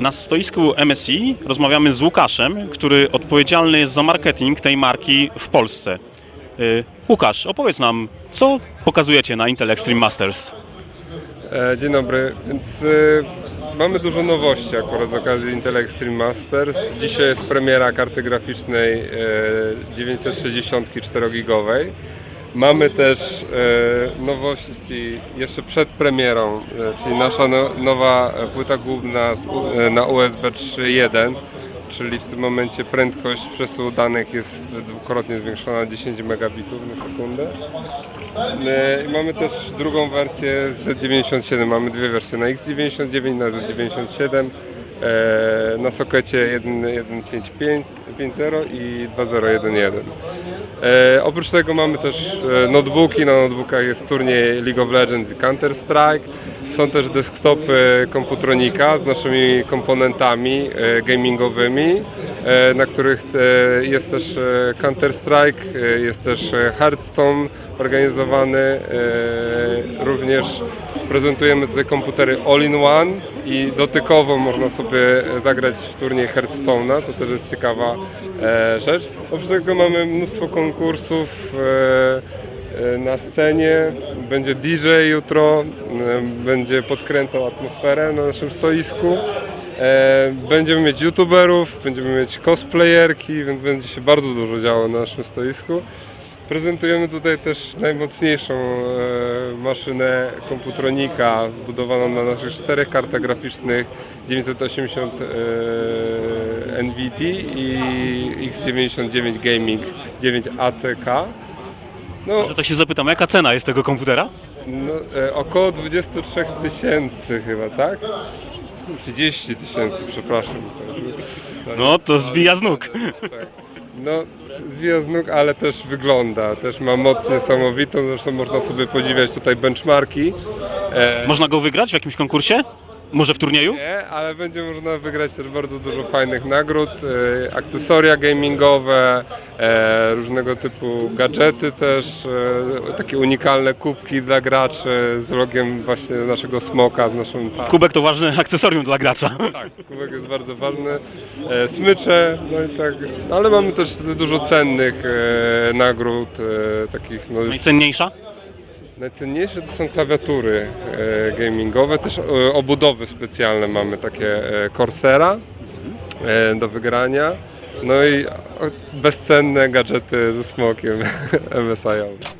Na stoisku MSI rozmawiamy z Łukaszem, który odpowiedzialny jest za marketing tej marki w Polsce. Y, Łukasz, opowiedz nam, co pokazujecie na Intel Extreme Masters? E, Dzień dobry, więc y, mamy dużo nowości akurat z okazji Intel Extreme Masters. Dzisiaj jest premiera karty graficznej e, 960 4-gigowej. Mamy też e, nowości jeszcze przed premierą, e, czyli nasza no, nowa płyta główna e, na USB 3.1, czyli w tym momencie prędkość przesyłu danych jest dwukrotnie zwiększona 10 megabitów na sekundę. Mamy też drugą wersję z 97. Mamy dwie wersje na X99, na Z97. E, Na sokecie 1.1.5.5.0 i 2.0.1.1. E, oprócz tego mamy też e, notebooki. Na notebookach jest turniej League of Legends i Counter Strike. Są też desktopy komputronika z naszymi komponentami e, gamingowymi, e, na których e, jest też e, Counter Strike, e, jest też e, Hearthstone organizowany. e, Również prezentujemy tutaj komputery all-in-one i dotykowo można sobie zagrać w turniej Hearthstone'a, to też jest ciekawa e, rzecz. Oprócz tego mamy mnóstwo konkursów e, e, na scenie, będzie DJ jutro, będzie podkręcał atmosferę na naszym stoisku. Będziemy mieć youtuberów, będziemy mieć cosplayerki, więc będzie się bardzo dużo działo na naszym stoisku. Prezentujemy tutaj też najmocniejszą e, maszynę komputronika zbudowaną na naszych czterech kartach graficznych 980 e, NVT i X99 Gaming 9 ACK. No, Że tak się zapytam, jaka cena jest tego komputera? no e, około 23 tysięcy chyba, tak? 30 tysięcy, przepraszam. No, to zbija z nóg. Tak. No, zwija z nóg, ale też wygląda. Też ma moc niesamowitą. Zresztą można sobie podziwiać tutaj benchmarki. E, Można go wygrać w jakimś konkursie? Może w turnieju? nie, ale będzie można wygrać też bardzo dużo fajnych nagród, e, akcesoria gamingowe, e, różnego typu gadżety też, e, takie unikalne kubki dla graczy z logiem właśnie naszego smoka, z naszą... Kubek to ważne akcesorium dla gracza. Tak, kubek jest bardzo ważny. E, smycze, no i tak. Ale mamy też dużo cennych e, nagród, e, takich no, Najcenniejsza? Najcenniejsze to są klawiatury e, gamingowe, też e, obudowy specjalne mamy takie e, Corsera do wygrania. No i bezcenne gadżety ze smokiem MSI.